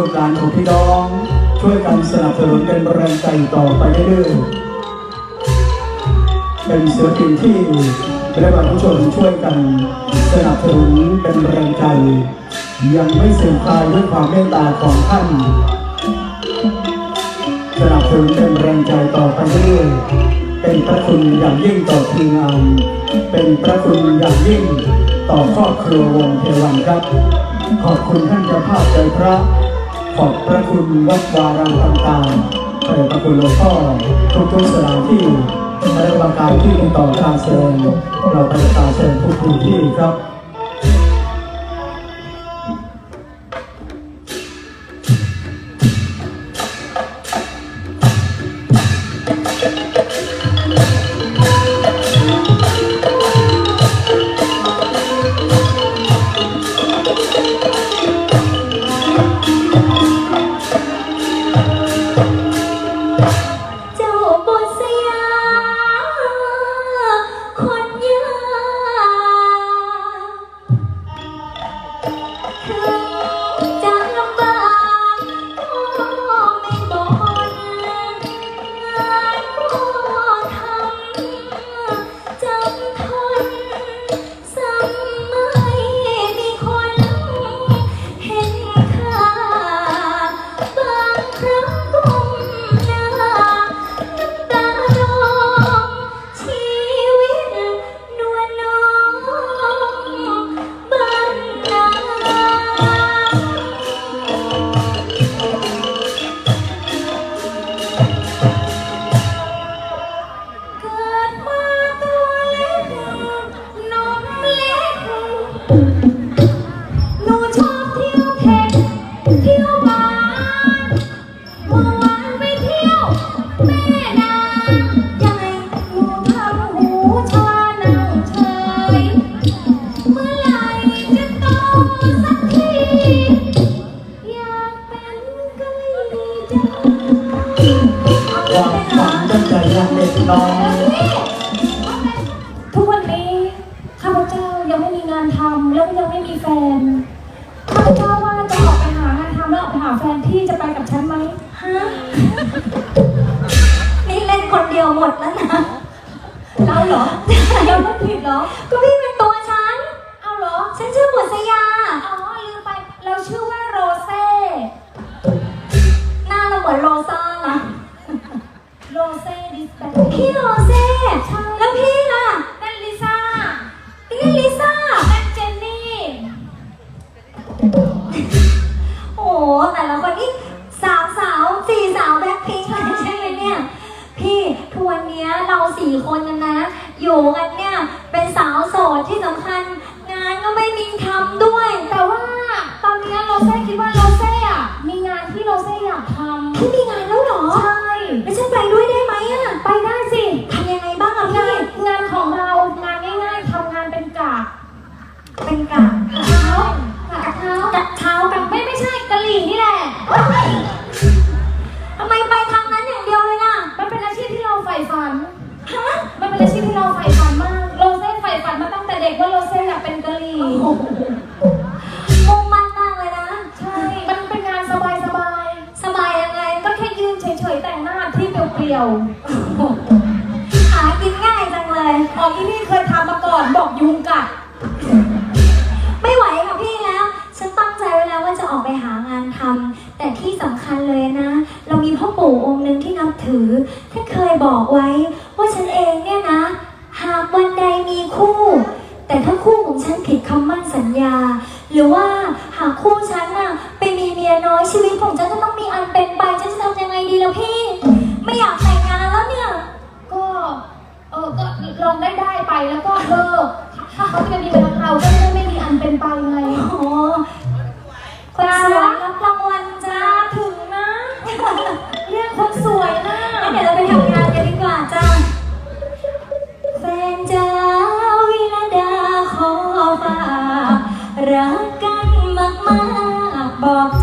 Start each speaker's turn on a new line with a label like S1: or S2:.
S1: ลูกหลานของพี่น้อง ช่วยกันสนับสนุนเป็นแรงใจต่อไปเรื่อยๆเป็นศิลปินที่ได้บรรผู้ชมช่วยกันสนับสนุนเป็นแรงใจ ยังไม่เสื่อมคลายด้วยความเมตตาของท่านสนับสนุนเป็นแรงใจต่อไปเรื่อยเป็นพระคุณอย่างยิ่งต่อทีมงานเป็นพระคุณอย่างยิ่งต่อครอบครัววงเทวันครับ ขอบคุณท่านเจ้าภาพใจพระ ขอบพระคุณวัดวารามต่างๆขอบพระคุณหลวงพ่อทุกๆสถานที่และบางการที่ติดต่อการเชิญเราไปตาเชิญทุกพื้นที่ครับ
S2: เด็กน้อยทุก
S1: วันนี้
S2: ข้าพเจ้ายังไม่มีงานทำแล้วก็ยังไม่มีแฟนข้าพเจ้าว่าจะออกไปหางานทำแล้วออกไปหาแฟนพี่จะไปกับฉันไหมฮะนี่เล่นคนเดียวหมดแล้วนะเราเหรอเราไม่ผิดเหรอก็พี่เป็ โอ้โหแต่ละคนนี่สามสาวสี่สาวแบ็คพิงค์เลยใช่ไหมเนี่ย พี่ทวนเนี้ยเราสี่คนนะนะ อยู่กันเนี่ย เป็นสาวโสดที่สำคัญ นฮะมันเป็นอาชีพที่เราใฝ่ฝันมากโรเซ่ใฝ่ฝันมาตั้งแต่เด็กว่าโรเซ่อยากเป็นกะหรี่มุ่งมั่นมากเลยนะ ใช่ มันเป็นงานสบายสบายๆสบายยังไง ก็แค่ยืนเฉยๆแต่งหน้าที่เปรียวๆหากินง่ายจังเลยอ๋อที่นี่เคยทำมาก่อนบอกยุงกัดไม่ไหวค่ะพี่แล้ว ฉันตั้งใจไว้แล้วว่าจะออกไปหางานทำแต่ที่ สำคัญเลยนะ เรามีพ่อปู่องค์หนึ่งที่นับถือท่านเคยบอกไว้ ว่าฉันเองเนี่ยนะ หากวันใดมีคู่ แต่ถ้าคู่ของฉันผิดคำมั่นสัญญา หรือว่าหากคู่ฉันน่ะไปมีเมียน้อยชีวิตของฉันก็ต้องมีอันเป็นไปฉันจะทำยังไงดีล่ะพี่ ไม่อยากแต่งงานแล้วเนี่ย ก็เออก็ลองได้ได้ไปแล้วก็เออถ้าเขาจะมีเป็นเราก็ไม่ได้ไม่มีอันเป็นไป รักกันมากๆบอก